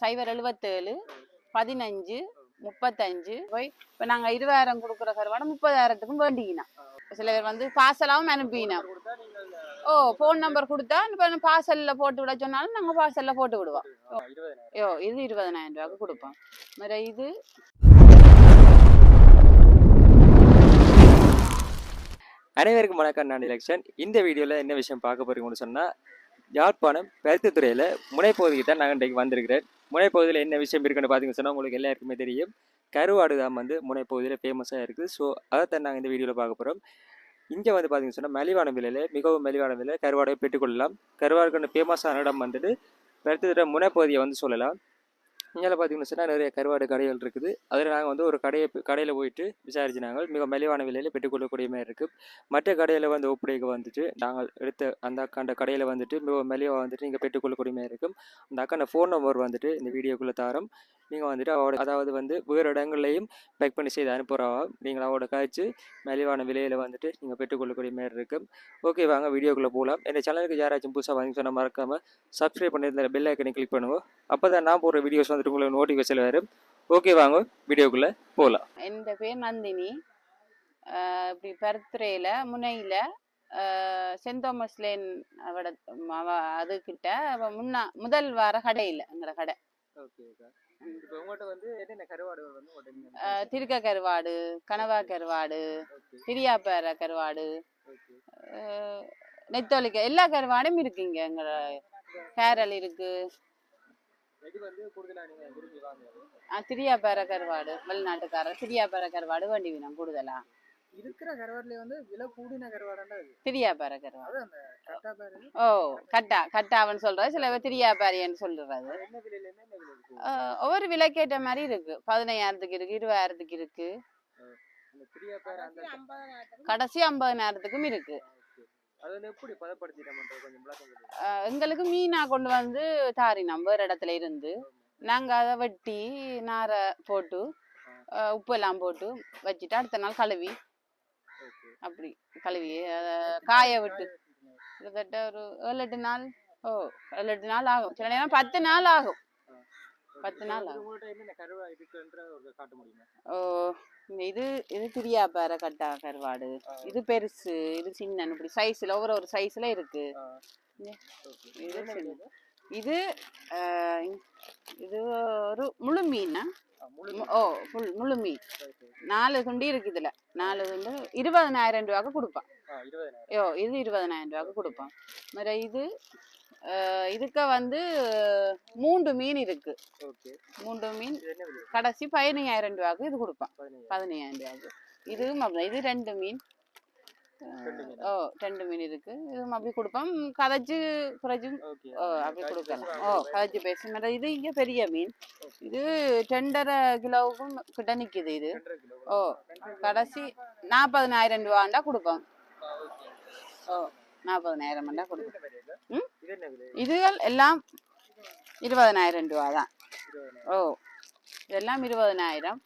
சைபர் எழுபத்தேழு பதினஞ்சு முப்பத்தஞ்சு. போய் இப்போ நாங்கள் இருபதாயிரம் கொடுக்குற கருவாடை முப்பதாயிரத்துக்கும் வேண்டிக்கினோம் சில பேர் வந்து பார்சலாகவும் அனுப்பினோம் ஓ ஃபோன் நம்பர் கொடுத்தா இப்போ பார்சலில் போட்டு விட சொன்னாலும் நாங்கள் பார்சலில் போட்டு விடுவோம். ஓ இது இருபதனாயிரம் ரூபாய்க்கு கொடுப்போம். வேற இது. அனைவருக்கும் வணக்கம். நான் எலெக்ஷன் இந்த வீடியோவில் என்ன விஷயம் பார்க்க போறீங்கன்னு சொன்னால் யாழ்ப்பாணம் பருத்தித்துறையில் முனைப்பகுதிக்கு தான் நாங்கள் இன்றைக்கு வந்திருக்கிறேன். முனைப்பகுதியில் என்ன விஷயம் இருக்குன்னு பார்த்தீங்கன்னு சொன்னால் உங்களுக்கு எல்லாருக்குமே தெரியும். கருவாடு தான் வந்து முனைப்பகுதியில் ஃபேமஸாக இருக்குது ஸோ அதைத்தான் நாங்கள் இந்த வீடியோவில் பார்க்க போகிறோம் இங்கே வந்து பார்த்தீங்கன்னு சொன்னால் மலிவான விலையில் மிகவும் மலிவான விலையில் கருவாடை பெற்றுக்கொள்ளலாம். கருவாடுக்கான ஃபேமஸான இடம் வந்துட்டு பருத்தித்துறை முனைப்பகுதியை வந்து சொல்லலாம். இங்கே பார்த்திங்கன்னு சொன்னால் நிறைய கருவாடு கடைகள் இருக்குது. அதில் நாங்கள் வந்து ஒரு கடையை கடையில் போயிட்டு விசாரிச்சு நாங்கள் மிக மலிவான விலையில் பெற்றுக்கொள்ளக்கூடிய மாதிரி இருக்குது மற்ற கடையில் வந்து ஒப்படைக்க வந்துட்டு நாங்கள் எடுத்த அந்த அக்காண்ட கடையில் வந்துட்டு மிக மலிவாக வந்துட்டு நீங்கள் பெற்றுக்கொள்ளக்கூடிய மாதிரி இருக்கும். அந்த அக்காண்ட ஃபோன் நம்பர் வந்துட்டு இந்த வீடியோக்குள்ளே தாரம். நீங்கள் வந்துட்டு அவரோட அதாவது வந்து வேறு இடங்கள்லையும் பேக் பண்ணி செய்து அனுப்புகிறவா நீங்கள் அவரோட காய்ச்சி மலிவான விலையில் வந்துட்டு நீங்கள் பெற்றுக்கொள்ளக்கூடிய மாதிரி இருக்கும் ஓகே வாங்க வீடியோக்குள்ளே போகலாம் இந்த சேனலுக்கு யாராச்சும் புதுசாக வாங்கி சொன்னால் மறக்காமல் சப்ஸ்கிரைப் பண்ணி இந்த பெல் ஐக்கனை கிளிக் பண்ணுவோம் அப்போ தான் நான் போடுற வீடியோஸ் வந்துட்டு உங்களுக்கு நோட்டிஃபிகேஷன் வரும். ஓகே வாங்க வீடியோக்குள்ளே போகலாம் என் பேர் நந்தினி. இப்படி பருத்துறையில் முனையில் சென்ட் தாமஸ் லேன் அவட அவ அதுக்கிட்ட முன்னா முதல் வார கடையில் எங்களோட கடை. திருக்க கருவாடு கனவா கருவாடு திரியாப்பேர கருவாடு நெத்தோலிக்க எல்லா கருவாடும் இருக்குங்க. எங்களோட கேரல் இருக்கு. திரியாப்பேர கருவாடு வெளிநாட்டுக்காரர். திரியாப்பேர கருவாடு வேண்டி வேணும் கூடுதலா. இருக்கிற கருவாடுல வந்து விலை கூடின கருவாடா இது திரியாப்பேர கருவாடு. அந்த கட்டா பேரு ஓ கட்டா கட்டாவன்னு சொல்றது. சில சொல்றது. விலையில இருந்து என்ன விலை ஒவ்வொரு விலைக்கேற்ற மாதிரி இருக்கு. பதினையாயிரத்துக்கு இருக்கு இருபதாயிரத்துக்கு இருக்கு. அந்த பிரியா பேர் அந்த கடைசி ஐம்பதனாயிரத்துக்கும் இருக்கு. எங்களுக்கு மீனா கொண்டு வந்து தாரினோம் வேறு இடத்துல இருந்து. நாங்கள் அதை வெட்டி நாரை போட்டு ஆஹ் உப்பெல்லாம் போட்டு வச்சுட்டு அடுத்த நாள் கழுவி. அப்படி கழுவி காய விட்டு. கிட்டத்தட்ட ஒரு ஏழு எட்டு நாள் ஓ ஏழு எட்டு நாள் ஆகும். சில நேரம் பத்து நாள் ஆகும். பத்து நாள் ஆகும். ஓ இது இது திரியாப்பார கட்டா கருவாடு. இது பெருசு இது சின்ன இப்படி சைஸ்ல ஒவ்வொரு ஒரு சைஸ்ல இருக்கு. இது. இது இது ஒரு முழு மீனா? ஓ ஃபுல் முழு மீன் நாலு துண்டு இருக்கு இதுல நாலு துண்டு இருபதனாயிரம் ரூபாய்க்கு கொடுப்பான். ஐயோ இது இருபதனாயிரம் ரூபாய்க்கு கொடுப்பான். வேற இது இதுக்க வந்து மூன்று மீன் இருக்கு. மூன்று மீன் கடைசி பதினையாயிரம் ரூபாய்க்கு இது கொடுப்பான். பதினையாயிரம். ரூபாய்க்கு. இதுவும் இது ரெண்டு மீன். ஓ ரெண்டு மீன் இருக்கு. இதுவும் அப்படி கொடுப்போம். கதைச்சு குறைச்சு ஓகே. ஓ அப்படி கொடுக்கலாம். ஓ கதைச்சு பேச இது இங்க பெரிய மீன். இது ரெண்டரை கிலோவுக்கும் கிட்ட நிக்குது இது. ஓ கடைசி நாற்பதனாயிரம் ரூபாண்டா கொடுப்போம். ஓ நாற்பதனாயிரம் ரூபாண்டா கொடுப்போம்? ம்? இதுகள் எல்லாம் இருபதனாயிரம் ரூபா தான் ஓ இதெல்லாம் இருபதனாயிரம்.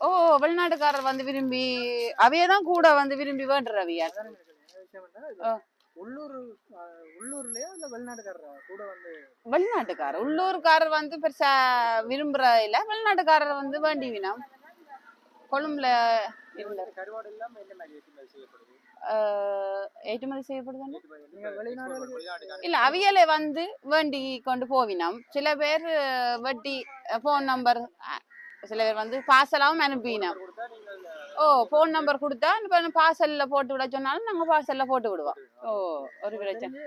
ஓ வெளிநாட்டுக்காரர் வந்து விரும்பி அவையே தான் கூட வந்து விரும்பி இது ஆ. உள்ளூர் உள்ளூர்லயா இல்ல வெளிநாட்டுக்காரரா கூட வந்து? வெளிநாட்டுக்காரர். உள்ளூர்காரர் வந்து பெருசா விரும்புற இல்ல. வெளிநாட்டுக்காரர் வந்து வேண்டி வினம் கொழும்புல இருந்த கருவாடு இல்லாம என்ன மாதிரி செய்யப்படுது? ஏற்றுமதி செய்யப்படுது இல்ல அவியலை வந்து வேண்டி கொண்டு போவினம் சில பேர் வட்டி ஃபோன் நம்பர் சில பேர் வந்து பார்சலாவும் அனுப்பினோம் ஓ ஃபோன் நம்பர் கொடுத்தா இப்போ பார்சல்ல போட்டு விட சொன்னாலும் நாங்க பார்சல்ல போட்டு விடுவோம் ஓ ஒரு பிரச்சனை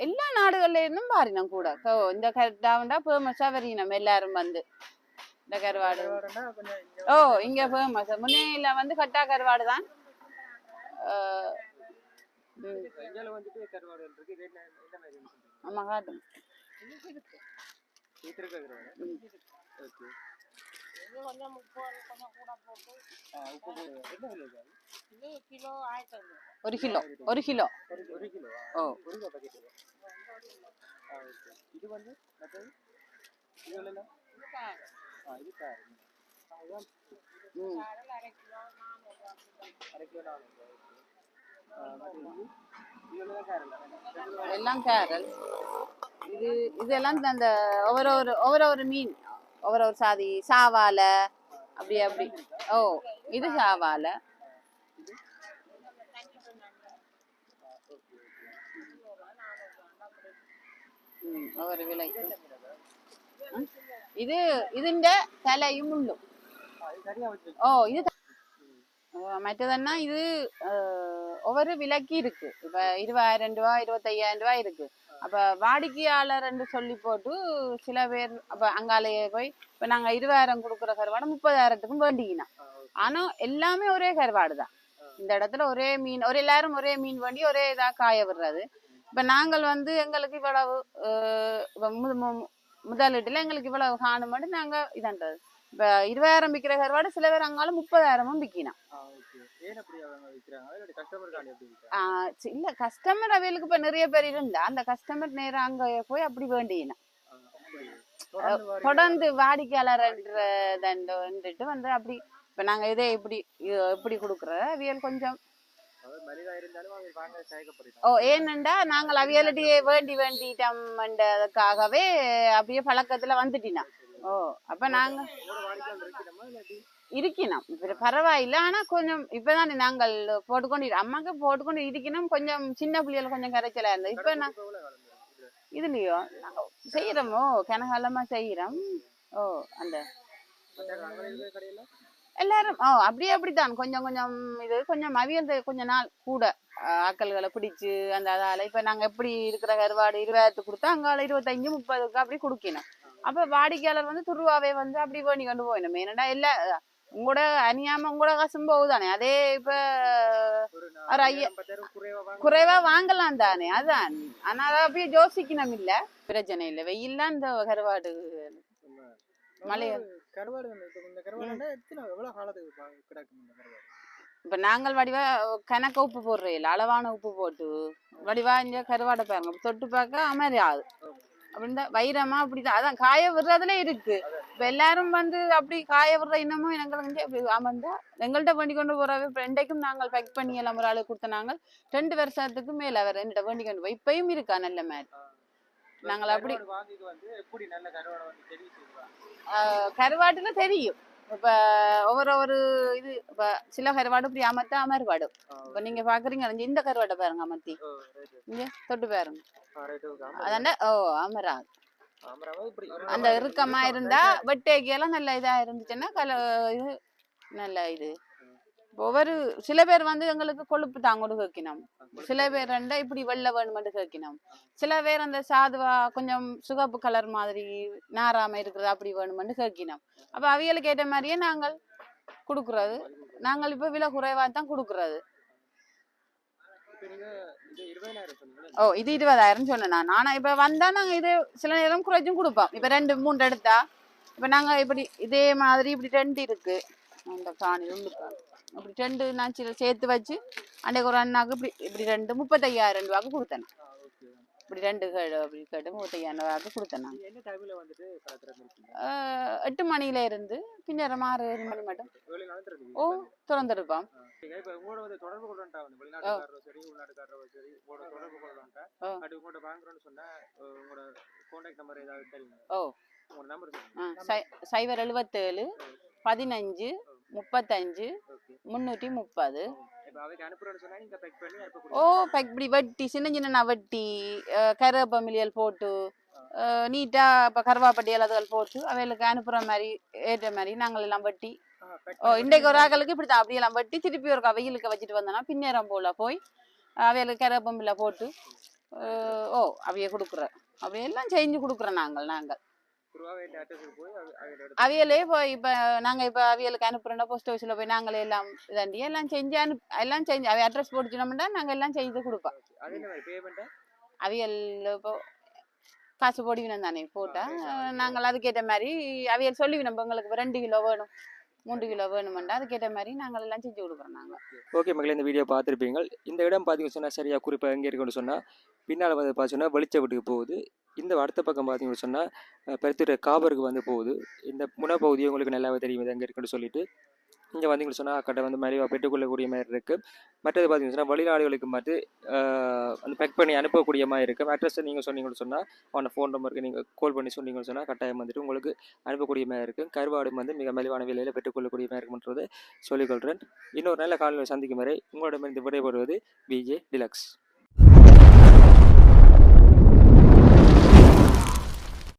எல்லா நாடுகள்ல இருந்தும் பாரினம் கூட ஓ இந்த கரெக்டாக ஃபேமஸா வரையினோம் எல்லாரும் வந்து இந்த கருவாடு ஓ இங்க ஃபேமஸ் முன்னையில வந்து கட்டா கருவாடு தான். ஆமா காட்டும்? ஒரு கிலோ ஒரு கிலோ. ஒரு கிலோ. ஓ. ஒரு கிலோ பாக்கெட் ஆ ஓகே. இது வந்து இது எல்லாம் கேரல். இது இதெல்லாம் அந்த ஒவ்வொரு ஒரு ஒவ்வொரு ஒரு மீன் ஒவ்வொரு ஒரு சாதி சாவாலை அப்படி அப்படி. ஓ இது சாவாலை. ம், ஒவ்வொரு விலைக்கு. ம். இது ഇതിന്റെ തലയും മുള്ളും ஓ இது த- ஓ, மற்றதுன்னா இது அஹ், ஒவ்வொரு விலைக்கு இருக்கு இப்ப இருபதாயிரம் ரூபா இருபத்தையாயிரம் ரூபா இருக்கு அப்ப வாடிக்கையாளர் என்று சொல்லி போட்டு சில பேர் அப்ப அங்காலேயே போய் இப்ப நாங்க இருபதாயிரம் கொடுக்குற கருவாடு முப்பதாயிரத்துக்கும் வேண்டிக்கினோம் ஆனா எல்லாமே ஒரே கருவாடு தான் இந்த இடத்துல ஒரே மீன் ஒரு எல்லாரும் ஒரே மீன் வேண்டி ஒரே இதா காய விடுறது இப்ப நாங்கள் வந்து எங்களுக்கு இவ்வளவு அஹ், இப்ப மு- மு- முதலீட்டுல எங்களுக்கு இவ்வளவு காணுமாட்டு நாங்க இதன்றது. இப்ப இருபதாயிரம் விற்கிற கருவாடு சில பேர் அங்காலும் முப்பதாயிரமும் சி- இல்ல கஸ்டமர் அவைகளுக்கு இப்ப நிறைய பேர் இருந்தா அந்த கஸ்டமர் நேரா அங்க போய் அப்படி வேண்டியினா தொடர்ந்து வாடி- தொடர்ந்து வாடிக்கையாளர்ன்றதுட்டு வந்து அப்படி இப்ப நாங்க இதே இப்படி இப்படி கொடுக்குற அவியல் கொஞ்சம் ஓ ஏனண்டா நாங்கள் அவியலட்டியே வேண்டி வேண்டிட்டோம்ன்றதுக்காகவே அப்படியே பழக்கத்துல வந்துட்டினா. ஓ அப்ப நாங்க இருக்கணுமா. பரவாயில்ல ஆனா கொஞ்சம் இப்பதான் நாங்கள் போட்டுக்கொண்டு அம்மாக்கு போட்டுக்கொண்டு இருக்கணும். கொஞ்சம் சின்ன பிள்ளைகள் கொஞ்சம் கரைச்சலா இருந்தது. இப்ப நான்? இதுலயோ நாங்க செய்யறோமோ கனகாலமா செய்யறோம் ஓ அந்த எல்லாரும் ஓ அப்படியே அப்படித்தான். கொஞ்சம் கொஞ்சம் இது கொஞ்சம் அவியல் கொஞ்ச நாள் கூட ஆக்கல்களை பிடிச்சு அந்த அதால இப்ப நாங்க எப்படி இருக்கிற கருவாடு இருபதாயிரத்து கொடுத்தா அங்கால இருபத்தஞ்சு முப்பதுக்கு அப்படி கொடுக்கணும். அப்ப வாடிக்கையாளர் வந்து துருவாவே வந்து அப்படி வேணி கொண்டு போயிடும் ஏன்னா எல்லா உங்களோட அணியாம உங்களோட காசும் போகுதானே? அதே இப்ப ஒரு ஐயா- குறைவா வாங்க குறைவா வாங்கலாம் தானே? அதான். ஆனா அதை அப்படியே யோசிக்கணும் இல்ல. பிரச்சனை இல்ல. வெயில்லாம் இந்த கருவாடு. மழை கருவாடு வந்து இப்ப இந்த கருவாடு எத்தனை எவ்வளவு காலத்துக்கு கிடக்கும் இந்த கருவாடு? இப்ப நாங்கள் வடிவா கணக்க உப்பு போடுறோம் இல்ல அளவான உப்பு போட்டு வடிவா இந்த கருவாடை பாருங்க. தொட்டு பார்க்க அமரி ஆகுது அப்படின்னா வைரமா அப்படிதான் அதான் காய விடுறதுல இருக்கு. இப்ப எல்லாரும் வந்து அப்படி காய விடுற இன்னமும் எங்களுக்கு வந்து அப்படி அமர்ந்தா எங்கள்கிட்ட வண்டி கொண்டு போறவே ரெண்டைக்கும் நாங்கள் பேக் பண்ணி எல்லாம் ஒரு ஆளுக்கு கொடுத்த நாங்கள் ரெண்டு வருஷத்துக்கு மேல அவர் என்கிட்ட வண்டி கொண்டு போய் இப்பயும் இருக்கா நல்ல மாதிரி. நாங்கள் அப்படி கருவாட்டுல தெரியும் இப்ப ஒவ்வொரு ஒரு இது இப்ப சில கருவாடு இப்படி அமர்த்தா அமர்வாடும் இப்ப நீங்க பாக்குறீங்க இந்த கருவாடை பாருங்க அமர்த்தி இங்க தொட்டு பாருங்க அதாண்ட ஓ அமரா இப்படி அந்த இறுக்கமா இருந்தா வெட்டேக்கியெல்லாம் நல்ல இதா இருந்துச்சுன்னா கல இது நல்ல இது ஒவ்வொரு சில பேர் வந்து எங்களுக்கு கொழுப்பு தாங்கோடு கேட்கணும் சில பேர் ரெண்டா இப்படி வெள்ளை வேணுமென்று கேட்கணும் சில பேர் அந்த சாதுவா கொஞ்சம் சுகப்பு கலர் மாதிரி நாராம இருக்கிறது அப்படி வேணுமென்று கேட்கணும் அப்ப அவியலுக்கு ஏற்ற மாதிரியே நாங்கள் கொடுக்கறது. நாங்கள் இப்ப விலை குறைவா தான் கொடுக்கறது. ஓ இது இருபதாயிரம் சொன்னேன்? நான் ஆனா இப்ப வந்தா நாங்க இது சில நேரம் குறைச்சும் கொடுப்போம். இப்ப ரெண்டு மூணு எடுத்தா இப்ப நாங்க இப்படி இதே மாதிரி இப்படி ரெண்டு இருக்கு. அந்த காணி உள்ளுக்கா அப்படி ரெண்டு நான் சேர்த்து வச்சு அன்றைக்கு ஒரு அண்ணாக்கு இப்படி இப்படி ரெண்டு முப்பத்தையாயிரம் ரூபாய்க்கு கொடுத்தேன். இப்படி ரெண்டு கேடு அப்படி கேட்டு முப்பத்தையாயிரம் ரூபாய்க்கு கொடுத்தேன் எட்டு மணியில இருந்து பின்னர் ஆறு ஏழு மணி மட்டும். ஓ கொள்ளண்டா ஓ. சைபர் எழுபத்தேழு பதினஞ்சு முப்பத்தஞ்சு முந்நூற்றி முப்பது. பேக் ஓ ப- இப்படி வெட்டி சின்ன சின்ன வெட்டி கருவேப்பமிலியல் போட்டு நீட்டா இப்போ கருவாப்பட்டியல் அதுகள் போட்டு அவைகளுக்கு அனுப்புற மாதிரி ஏற்ற மாதிரி நாங்கள் எல்லாம் வெட்டி ஓ இன்றைக்கு ஒரு ஆக்களுக்கு இப்படி தான் அப்படியெல்லாம் வெட்டி திருப்பி ஒரு வெயிலுக்கு வச்சுட்டு வந்தோன்னா பின்னேரம் போல போய் அவைகளுக்கு கருவேப்பமில்ல போட்டு ஓ அவைய கொடுக்குற அவையெல்லாம் செஞ்சு கொடுக்குறோம் நாங்கள் நாங்கள். அவியலே போய் இப்போ நாங்கள் இப்போ அவியலுக்கு அனுப்புறோம்னா போஸ்ட் ஆஃபீஸில் போய் நாங்களே எல்லாம் இதாண்டி எல்லாம் செஞ்சு அனுப் எல்லாம் செஞ்சு அவை அட்ரஸ் போட்டுச்சோம்னா நாங்கள் எல்லாம் செய்து கொடுப்போம். அவியல் இப்போ காசு போடுவினம் தானே போட்டா அஹ் நாங்கள் அதுக்கேற்ற மாதிரி அவியல் சொல்லுவினோம் உங்களுக்கு ரெண்டு கிலோ வேணும். மூன்று கிலோ வேணுமெண்டா அதுக்கேற்ற மாதிரி நாங்கள் எல்லாம் செஞ்சு கொடுக்குறோம் நாங்கள் ஓகே மக்களே இந்த வீடியோ பார்த்துருப்பீங்க இந்த இடம் பார்த்தீங்கன்னு சொன்னால் சரியாக குறிப்பாக எங்கே இருக்குன்னு சொன்னால் பின்னால் வந்து பார்த்தீங்கன்னா வெளிச்ச வீட்டுக்கு போகுது. இந்த அடுத்த பக்கம் பார்த்தீங்கன்னு சொன்னால் பெருத்துறை காபருக்கு வந்து போகுது. இந்த முனப்பகுதி உங்களுக்கு நல்லாவே தெரியும் எங்கே இருக்குன்னு சொல்லிட்டு. இங்கே வந்தீங்கன்னு சொன்னால் கடை வந்து மலிவாக பெற்றுக்கொள்ளக்கூடிய மாதிரி இருக்குது மற்றது பார்த்தீங்கன்னு சொன்னால் வெளிநாடுகளுக்கு மாதிரி அந்த பேக் பண்ணி அனுப்பக்கூடிய மாதிரி இருக்கும் அட்ரஸ் நீங்கள் சொன்னீங்கன்னு சொன்னால் அவனை ஃபோன் நம்பருக்கு நீங்கள் கால் பண்ணி சொன்னீங்கன்னு சொன்னால் கட்டாயம் வந்துட்டு உங்களுக்கு அனுப்பக்கூடிய மாதிரி இருக்கும் கருவாடும் வந்து மிக மலிவான விலையில் பெற்றுக்கொள்ளக்கூடிய மாதிரி இருக்கும்ன்றதை சொல்லிக்கொள்கிறேன் இன்னொரு நல்ல காலையில் சந்திக்கும் வரை உங்களிடமிருந்து விடைபெறுவது பிஜே டிலக்ஸ்.